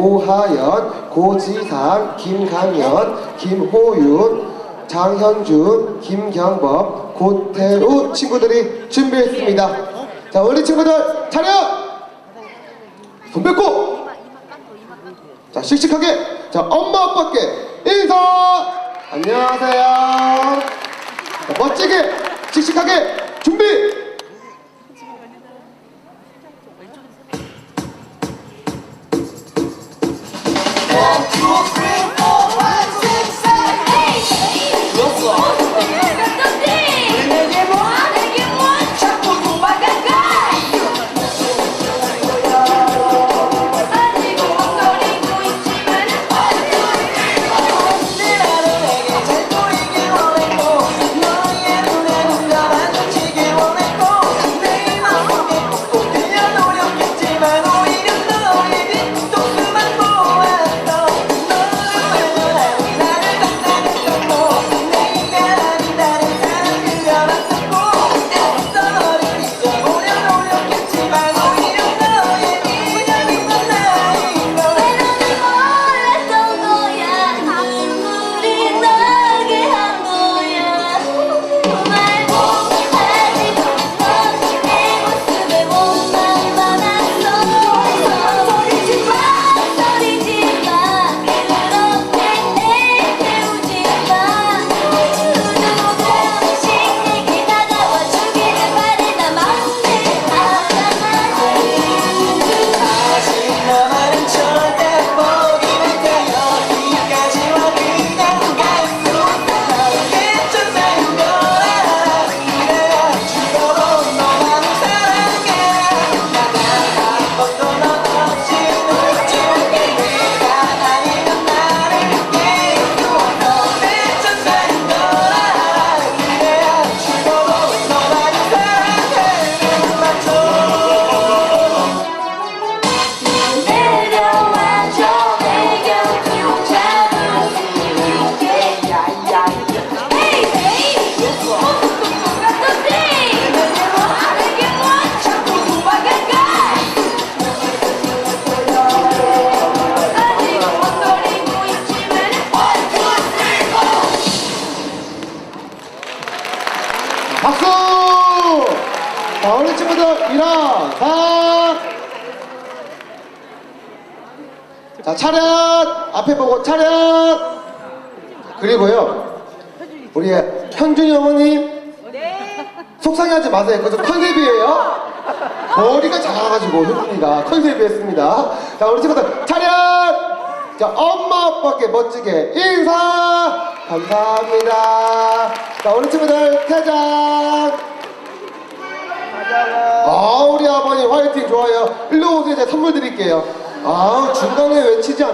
오하연, 고지상, 김강연, 김호윤, 장현준, 김경범, 고태우 친구들이 준비했습니다. 자, 우리 친구들 차렷! 손 뺏고! 자, 씩씩하게! 자, 엄마 아빠께 인사! 안녕하세요. 자, 멋지게, 씩씩하게 준비! 자, 우리 친구들 일어서! 자, 차렷! 앞에 보고 차렷! 그리고요, 우리 현준이 어머님, 속상해하지 마세요. 그것은 컨셉이에요. 머리가 작아가지고 현준이가 컨셉이 했습니다. 자, 우리 친구들 차렷! 자, 엄마 아빠께 멋지게 인사! 감사합니다. 자, 우리 친구들 퇴장! 아, 우리 아버님 화이팅 좋아요. 일로 오세요. 제가 선물 드릴게요. 아, 중간에 외치지 않